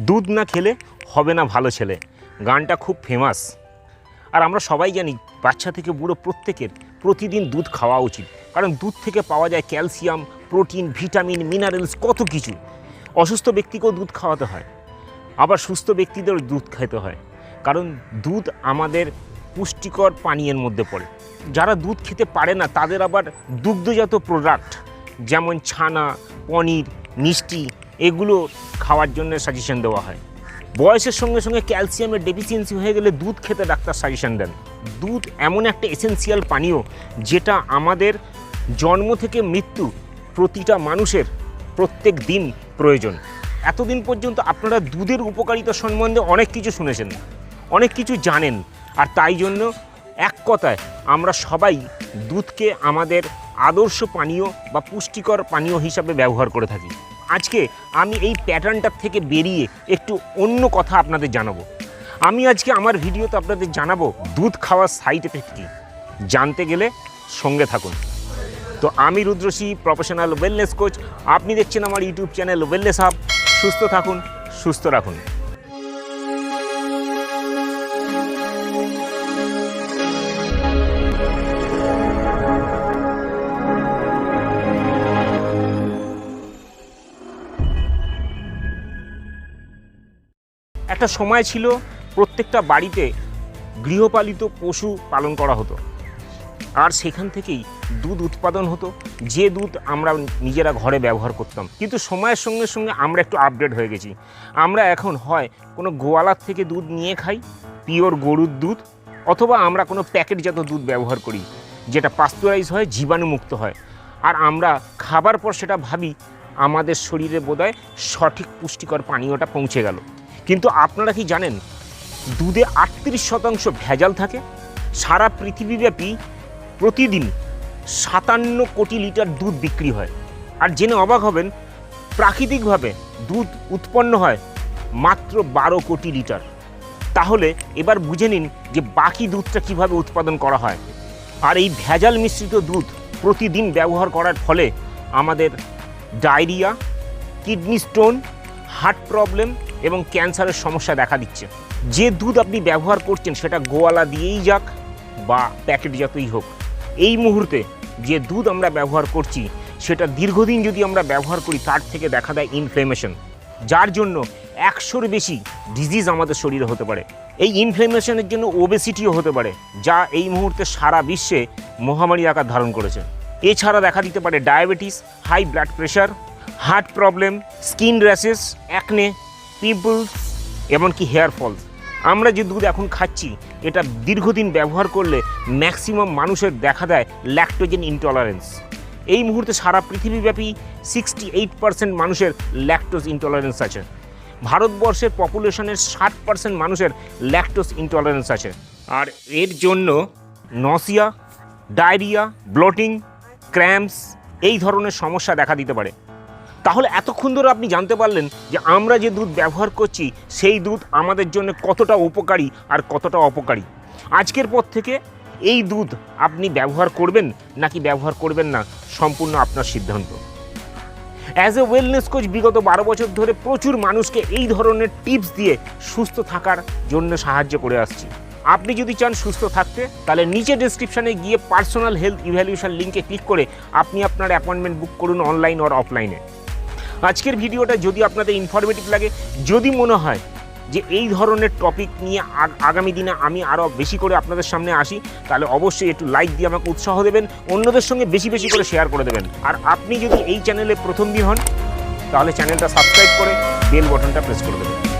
দুধ না খেলে হবে না ভালো ছেলে। গানটা খুব ফেমাস আর আমরা সবাই জানি বাচ্চা থেকে বুড়ো প্রত্যেকের প্রতিদিন দুধ খাওয়া উচিত। কারণ দুধ থেকে পাওয়া যায় ক্যালসিয়াম, প্রোটিন, ভিটামিন, মিনারেলস, কত কিছু। অসুস্থ ব্যক্তিকেও দুধ খাওয়াতে হয়। আবার সুস্থ ব্যক্তিদের দুধ খেতে হয়। কারণ দুধ আমাদের পুষ্টিকর পানীয়ের মধ্যে পড়ে। যারা দুধ খেতে পারে না, তাদের আবার দুগ্ধজাত প্রোডাক্ট যেমন ছানা, পনির, মিষ্টি এগুলো খাওয়ার জন্য সাজেশন দেওয়া হয়। বয়সের সঙ্গে সঙ্গে ক্যালসিয়ামের ডেফিসিয়েন্সি হয়ে গেলে দুধ খেতে ডাক্তার সাজেশন দেন। দুধ এমন একটা এসেন্সিয়াল পানীয় যেটা আমাদের জন্ম থেকে মৃত্যু প্রতিটা মানুষের প্রত্যেক দিন প্রয়োজন। এতদিন পর্যন্ত আপনারা দুধের উপকারিতা সম্বন্ধে অনেক কিছু শুনেছেন, অনেক কিছু জানেন আর তাই জন্য এক কথায় আমরা সবাই দুধকে আমাদের আদর্শ পানীয় বা পুষ্টিকর পানীয় হিসাবে ব্যবহার করে থাকি। আজকে আমি এই প্যাটার্নটার থেকে বেরিয়ে একটু অন্য কথা আপনাদের জানাব। আমি আজকে আমার ভিডিওতে আপনাদের জানাব দুধ খাওয়ার সাইড এফেক্ট কী। জানতে গেলে সঙ্গে থাকুন। তো আমি রুদ্রসী প্রফেশনাল ওয়েলনেস কোচ আপনি দেখছেন আমার ইউটিউব চ্যানেল ওয়েলনেস হাব সুস্থ থাকুন, সুস্থ রাখুন। একটা সময় ছিল প্রত্যেকটা বাড়িতে গৃহপালিত পশু পালন করা হতো। আর সেখান থেকেই দুধ উৎপাদন হতো। যে দুধ আমরা নিজেরা ঘরে ব্যবহার করতাম। কিন্তু সময়ের সঙ্গে সঙ্গে আমরা একটু আপডেট হয়ে গেছি। আমরা এখন হয় কোনো গোয়ালার থেকে দুধ নিয়ে খাই, পিওর গরুর দুধ, অথবা আমরা কোনো প্যাকেটজাত দুধ ব্যবহার করি, যেটা পাস্তুরাইজ হয়, জীবাণুমুক্ত হয়। আর আমরা খাবার পর সেটা ভাবি, আমাদের শরীরে বোধহয় সঠিক পুষ্টিকর পানীয়টা পৌঁছে গেল। কিন্তু আপনারা কি জানেন, দুধে আটত্রিশ শতাংশ ভেজাল থাকে, সারা পৃথিবীব্যাপী প্রতিদিন সাতান্ন কোটি লিটার দুধ বিক্রি হয়। আর জেনে অবাক হবেন, প্রাকৃতিকভাবে দুধ উৎপন্ন হয় মাত্র বারো কোটি লিটার। তাহলে এবার বুঝে নিন যে বাকি দুধটা কীভাবে উৎপাদন করা হয়। আর এই ভেজাল মিশ্রিত দুধ প্রতিদিন ব্যবহার করার ফলে আমাদের diarrhoea, kidney stone, heart problem এবং ক্যান্সারের সমস্যা দেখা দিচ্ছে। যে দুধ আপনি ব্যবহার করছেন সেটা গোয়ালা দিয়েই যাক বা প্যাকেটজাতই হোক, এই মুহূর্তে যে দুধ আমরা ব্যবহার করছি, সেটা দীর্ঘদিন যদি আমরা ব্যবহার করি, তার থেকে দেখা দেয় ইনফ্লেমেশন যার জন্য একশোর বেশি ডিজিজ আমাদের শরীরে হতে পারে। এই ইনফ্লেমেশনের জন্য ওবেসিটিও হতে পারে, যা এই মুহূর্তে সারা বিশ্বে মহামারী আকার ধারণ করেছে। এছাড়া দেখা দিতে পারে diabetes high blood pressure heart problem skin rashes acne pimples এমনকি হেয়ার ফলস আমরা যে দুধ এখন খাচ্ছি, এটা দীর্ঘদিন ব্যবহার করলে ম্যাক্সিমাম মানুষের দেখা দেয় ল্যাকটোজেন ইনটলারেন্স এই মুহূর্তে সারা পৃথিবীব্যাপী সিক্সটি এইট পার্সেন্ট মানুষের ল্যাকটোজ ইনটলারেন্স আছে। ভারতবর্ষের পপুলেশনের ষাট পার্সেন্ট মানুষের ল্যাকটোজ ইনটলারেন্স আছে। আর এর জন্য নসিয়া ডায়রিয়া ব্লোটিং ক্র্যাম্পস এই ধরনের সমস্যা দেখা দিতে পারে। তাহলে এতক্ষণ ধরে আপনি জানতে পারলেন যে আমরা যে দুধ ব্যবহার করছি, সেই দুধ আমাদের জন্য কতটা উপকারী আর কতটা অপকারী। আজকের পর থেকে এই দুধ আপনি ব্যবহার করবেন নাকি ব্যবহার করবেন না, সম্পূর্ণ আপনার সিদ্ধান্ত। অ্যাজ এ ওয়েলনেস কোচ বিগত বারো বছর ধরে প্রচুর মানুষকে এই ধরনের টিপস দিয়ে সুস্থ থাকার জন্য সাহায্য করে আসছি। আপনি যদি চান সুস্থ থাকতে, তাহলে নিচে ডিসক্রিপশানে গিয়ে পার্সোনাল হেলথ ইভ্যালুয়েশন লিঙ্কে ক্লিক করে আপনি আপনার অ্যাপয়েন্টমেন্ট বুক করুন অনলাইন অর অফলাইনে আজকের ভিডিওটা যদি আপনাদের ইনফরমেটিভ লাগে, যদি মনে হয় যে এই ধরনের টপিক নিয়ে আগ- আগামী দিনে আমি আরও বেশি করে আপনাদের সামনে আসি, তাহলে অবশ্যই একটু লাইক দিয়ে আমাকে উৎসাহ দেবেন, অন্যদের সঙ্গে বেশি বেশি করে শেয়ার করে দেবেন। আর আপনি যদি এই চ্যানেলে প্রথম দিন হন, তাহলে চ্যানেলটা সাবস্ক্রাইব করে বেল বটনটা প্রেস করে দেবেন।